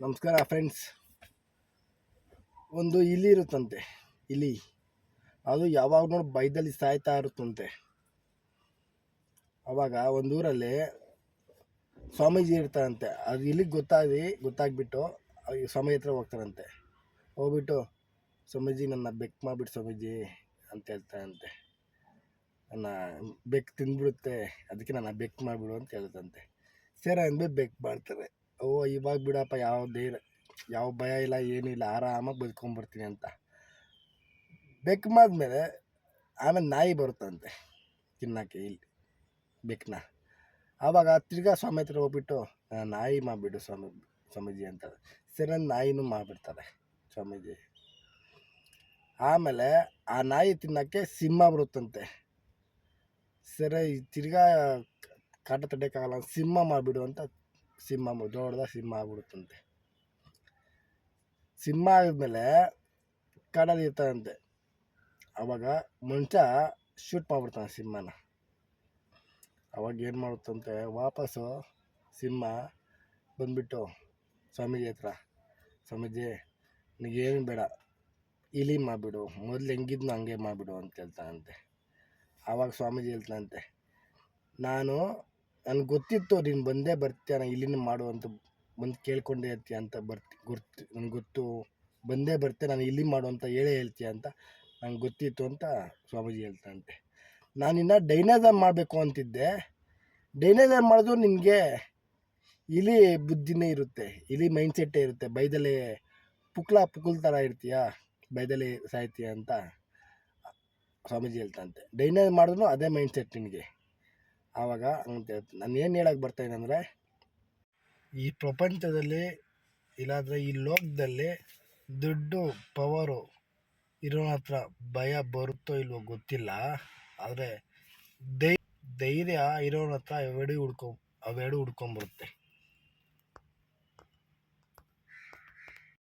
ನಮಸ್ಕಾರ ಫ್ರೆಂಡ್ಸ್ ಒಂದು ಇಲಿ ಇರುತ್ತಂತೆ, ಇಲಿ. ಅದು ಯಾವಾಗ ನೋಡಿ ಬೈದಲ್ಲಿ ಸಾಯ್ತಾ ಇರುತ್ತಂತೆ. ಅವಾಗ ಒಂದು ಊರಲ್ಲಿ ಸ್ವಾಮೀಜಿ ಇರ್ತಾರಂತೆ. ಅದು ಇಲ್ಲಿಗೆ ಗೊತ್ತಾಗಿ, ಗೊತ್ತಾಗ್ಬಿಟ್ಟು ಸ್ವಾಮಿ ಹತ್ರ ಹೋಗ್ತಾರಂತೆ. ಹೋಗ್ಬಿಟ್ಟು ಸ್ವಾಮೀಜಿ ನನ್ನ ಬೆಕ್ ಮಾಡಿಬಿಟ್ಟು ಸ್ವಾಮೀಜಿ ಅಂತ ಹೇಳ್ತಾರಂತೆ. ನನ್ನ ಬೆಕ್ ತಿಂದ್ಬಿಡುತ್ತೆ, ಅದಕ್ಕೆ ನನ್ನ ಬೆಕ್ ಮಾಡಿಬಿಡು ಅಂತ ಹೇಳ್ತಂತೆ ಸರಿ ಅಂದ್ಬಿಟ್ಟು ಬೆಕ್ ಮಾಡ್ತಾರೆ. ಓ ಇವಾಗ ಬಿಡಪ್ಪ ಯಾವ ಧೈರ್ಯ ಯಾವ ಭಯ ಇಲ್ಲ ಏನಿಲ್ಲ ಆರಾಮಾಗಿ ಬದುಕೊಂಬರ್ತೀನಿ ಅಂತ. ಮೇಲೆ ಆಮೇಲೆ ನಾಯಿ ಬರುತ್ತಂತೆ ತಿನ್ನೋಕ್ಕೆ ಇಲ್ಲಿ ಬೆಕ್ಕನ್ನ ಆವಾಗ ತಿರ್ಗಾ ಸ್ವಾಮಿ ಹತ್ರ ಹೋಗ್ಬಿಟ್ಟು "ಆ, ನಾಯಿ ಮಾಡಿಬಿಡು ಸ್ವಾಮಿ ಸ್ವಾಮೀಜಿ ಅಂತ ಸರಿ ನಾಯಿನೂ ಮಾಡಿಬಿಡ್ತಾರೆ ಸ್ವಾಮೀಜಿ. ಆಮೇಲೆ ಆ ನಾಯಿ ತಿನ್ನೋಕ್ಕೆ ಸಿಂಹ ಬರುತ್ತಂತೆ. ಸರಿ ತಿರ್ಗಾ ಕಾಟ ತಡೆಯೋಕ್ಕಾಗಲ್ಲ ಸಿಂಹ ಮಾಡಿಬಿಡು ಅಂತ ಸಿಂಹ ದೊಡ್ಡದಾಗ ದೊಡ್ಡದ ಸಿಂಹ ಆಗ್ಬಿಡುತ್ತಂತೆ. ಸಿಂಹ ಆದಮೇಲೆ ಕಾಡಲ್ಲಿ ಇರ್ತಾನಂತೆ ಅವಾಗ ಮನುಷ್ಯ ಶೂಟ್ ಮಾಡ್ಬಿಡ್ತಾನೆ ಸಿಂಹನ. ಅವಾಗ ಏನು ಮಾಡುತ್ತಂತೆ, ವಾಪಸ್ಸು ಸಿಂಹ ಬಂದ್ಬಿಟ್ಟು ಸ್ವಾಮೀಜಿ ಹತ್ರ, ಸ್ವಾಮೀಜಿ ನನಗೇನು ಬೇಡ, ಇಲಿ ಮಾಡಿಬಿಡು, ಮೊದಲು ಹೆಂಗಿದ್ನು ಹಂಗೆ ಮಾಡಿಬಿಡು ಅಂತ ಹೇಳ್ತಾನಂತೆ. ಆವಾಗ ಸ್ವಾಮೀಜಿ ಹೇಳ್ತಾನಂತೆ, ನಾನು ನನಗೆ ಗೊತ್ತಿತ್ತು ನೀನು ಬಂದೇ ಬರ್ತೀಯ ನಾನು ಇಲ್ಲಿನ ಮಾಡು ಅಂತ ಬಂದು ಕೇಳ್ಕೊಂಡೇ ಇರ್ತೀಯ ಅಂತ ಬರ್ತಿ ಗೊತ್ತು ನನಗೆ ಗೊತ್ತು. ಬಂದೇ ಬರ್ತೀಯ, ನಾನು ಇಲ್ಲಿ ಮಾಡು ಅಂತ ಹೇಳೇ ಹೇಳ್ತೀಯ ಅಂತ ನಂಗೆ ಗೊತ್ತಿತ್ತು ಅಂತ ಸ್ವಾಮೀಜಿ ಹೇಳ್ತಾನಂತೆ ನಾನಿನ್ನು ಡೈನೈಸರ್ ಮಾಡಬೇಕು ಅಂತಿದ್ದೆ. ಡೈನೈಸರ್ ಮಾಡಿದ್ರು ನಿನಗೆ ಇಲಿ ಬುದ್ಧಿನೇ ಇರುತ್ತೆ, ಇಲಿ ಮೈಂಡ್ಸೆಟ್ಟೇ ಇರುತ್ತೆ. ಬೈದಲೆ ಪುಕ್ಲ ಪುಕ್ಕಲ್ ಥರ ಇರ್ತೀಯ, ಬೈದಲೆ ಸಾಯ್ತೀಯ ಅಂತ ಸ್ವಾಮೀಜಿ ಹೇಳ್ತಾನಂತೆ ಡೈನೈಸ್ ಮಾಡಿದ್ರು ಅದೇ ಮೈಂಡ್ಸೆಟ್ ನಿನಗೆ. ಆವಾಗ ನಾನು ಏನು ಹೇಳಕ್ಕೆ ಬರ್ತಾಯಿದ್ದೀನಿ ಅಂದರೆ, ಈ ಪ್ರಪಂಚದಲ್ಲಿ ಇಲ್ಲಾದರೆ ಈ ಲೋಕದಲ್ಲಿ ದುಡ್ಡು, ಪವರು ಇರೋನ ಹತ್ರ ಭಯ ಬರುತ್ತೋ ಇಲ್ವೋ ಗೊತ್ತಿಲ್ಲ. ಆದರೆ ಧೈ ಧೈರ್ಯ ಇರೋನ ಹತ್ರ ಅವೆರಡು ಹುಡ್ಕೊ, ಅವೆರಡು ಹುಡ್ಕೊಂಬರುತ್ತೆ